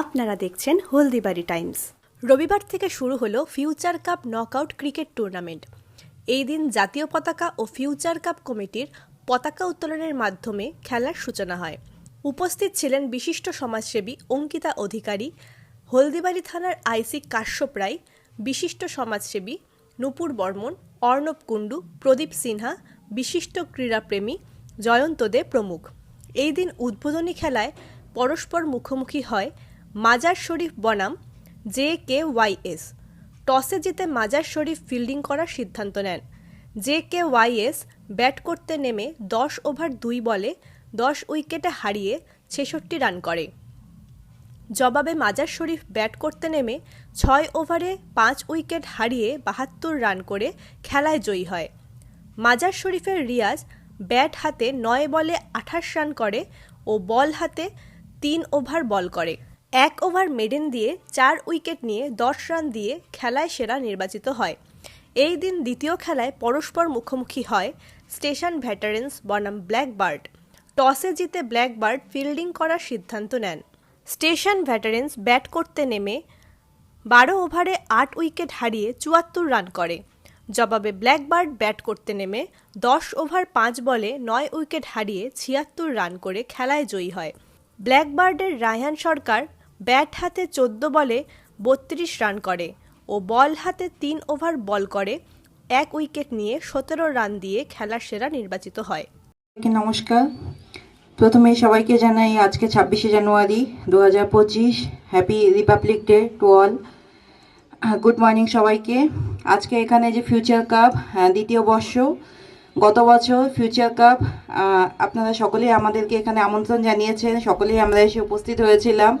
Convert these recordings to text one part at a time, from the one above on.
আপনারা দেখছেন হলদিবাড়ি টাইমস। রবিবার থেকে শুরু হলো future cup knockout cricket tournament. এই দিন জাতীয় পতাকা ও ফিউচার কাপ কমিটির পতাকা উত্তোলনের মাধ্যমে খেলার সূচনা হয়। উপস্থিত ছিলেন বিশিষ্ট সমাজসেবী অঙ্কিতা অধিকারী, হলদিবাড়ি থানার আইসি কাশ্যপ রায়, বিশিষ্ট সমাজসেবী নূপুর বর্মন, অর্ণব কুণ্ডু, প্রদীপ সিনহা, বিশিষ্ট ক্রীড়াপ্রেমী জয়ন্ত দে প্রমুখ। এই দিন উদ্বোধনী খেলায় পরস্পর মুখোমুখি হয় মাজার শরীফ বনাম, জে কে ওয়াইএস টসে জিতে মাজার শরীফ ফিল্ডিং করার সিদ্ধান্ত নেন। জে কে ওয়াইএস ব্যাট করতে নেমে দশ ওভার দুই বলে দশ উইকেটে হারিয়ে ছেষট্টি রান করে। জবাবে মাজার শরীফ ব্যাট করতে নেমে ছয় ওভারে পাঁচ উইকেট হারিয়ে বাহাত্তর রান করে খেলায় জয়ী হয়। মাজার শরীফের রিয়াজ ব্যাট হাতে নয় বলে আঠাশ রান করে ও বল হাতে তিন ওভার বল করে। এক ওভার মেডেন দিয়ে চার উইকেট নিয়ে দশ রান দিয়ে খেলায় সেরা নির্বাচিত হয়। এই দিন দ্বিতীয় খেলায় পরস্পর মুখোমুখি হয় স্টেশন ভ্যাটারেন্স বনাম ব্ল্যাকবার্ড। টসে জিতে ব্ল্যাকবার্ড ফিল্ডিং করার সিদ্ধান্ত নেন। স্টেশন ভ্যাটারেন্স ব্যাট করতে নেমে বারো ওভারে আট উইকেট হারিয়ে চুয়াত্তর রান করে। জবাবে ব্ল্যাকবার্ড ব্যাট করতে নেমে দশ ওভার পাঁচ বলে নয় উইকেট হারিয়ে ছিয়াত্তর রান করে খেলায় জয়ী হয়। ব্ল্যাকবার্ডের রায়হান সরকার ব্যাট হাতে চোদ্দ বলে বত্রিশ রান করে ও বল হাতে তিন ওভার বল করে এক উইকেট নিয়ে সতেরো রান দিয়ে খেলার সেরা নির্বাচিত হয়। নমস্কার। প্রথমে সবাইকে জানাই আজকে ছাব্বিশে জানুয়ারি দু হাজার পঁচিশ happy republic day to all good morning সবাইকে। আজকে এখানে যে ফিউচার কাপ দ্বিতীয় বর্ষ। গত বছর ফিউচার কাপ আপনারা সকলেই আমাদেরকে এখানে আমন্ত্রণ জানিয়েছেন। সকলেই আমরা এসে উপস্থিত হয়েছিলাম।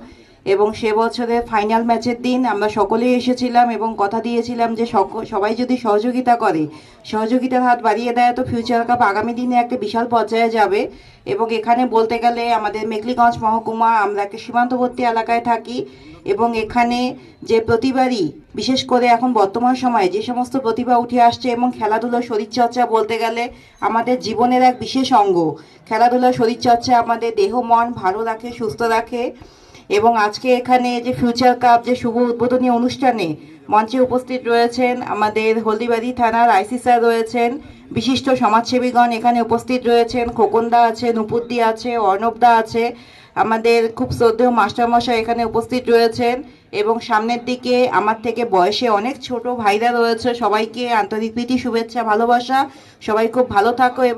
এবং সে বছরের ফাইনাল ম্যাচের দিন আমরা সকলেই এসেছিলাম এবং কথা দিয়েছিলাম যে সবাই যদি সহযোগিতা করে, সহযোগিতার হাত বাড়িয়ে দেয় তো ফিউচার কাপ আগামী দিনে একটা বিশাল পর্যায়ে যাবে। এবং এখানে বলতে গেলে আমাদের মেকলিগঞ্জ মহকুমা, আমরা একটা সীমান্তবর্তী এলাকায় থাকি এবং এখানে যে প্রতিবারই, বিশেষ করে এখন বর্তমান সময়ে যে সমস্ত প্রতিভা উঠে আসছে এবং খেলাধুলো শরীরচর্চা বলতে গেলে আমাদের জীবনের এক বিশেষ অঙ্গ। খেলাধুলো শরীরচর্চা আমাদের দেহ, মন ভালো রাখে, সুস্থ রাখে। এবং আজকে এখানে যে ফিউচার কাপ যে শুভ উদ্বোধনী অনুষ্ঠানে মঞ্চে উপস্থিত রয়েছেন আমাদের হলদিবাড়ি থানার আইসি স্যার রয়েছেন, বিশিষ্ট সমাজসেবীগণ এখানে উপস্থিত রয়েছেন, খোকনদা আছে নুপুরদি আছে, অর্ণবদা আছে, আমাদের খুব শ্রদ্ধেয় মাস্টারমশাই এখানে উপস্থিত রয়েছেন এবং সামনের দিকে আমার থেকে বয়সে অনেক ছোট ভাইরা রয়েছে, সবাইকে আন্তরিক প্রীতি, শুভেচ্ছা, ভালোবাসা, সবাই খুব ভালো থাকো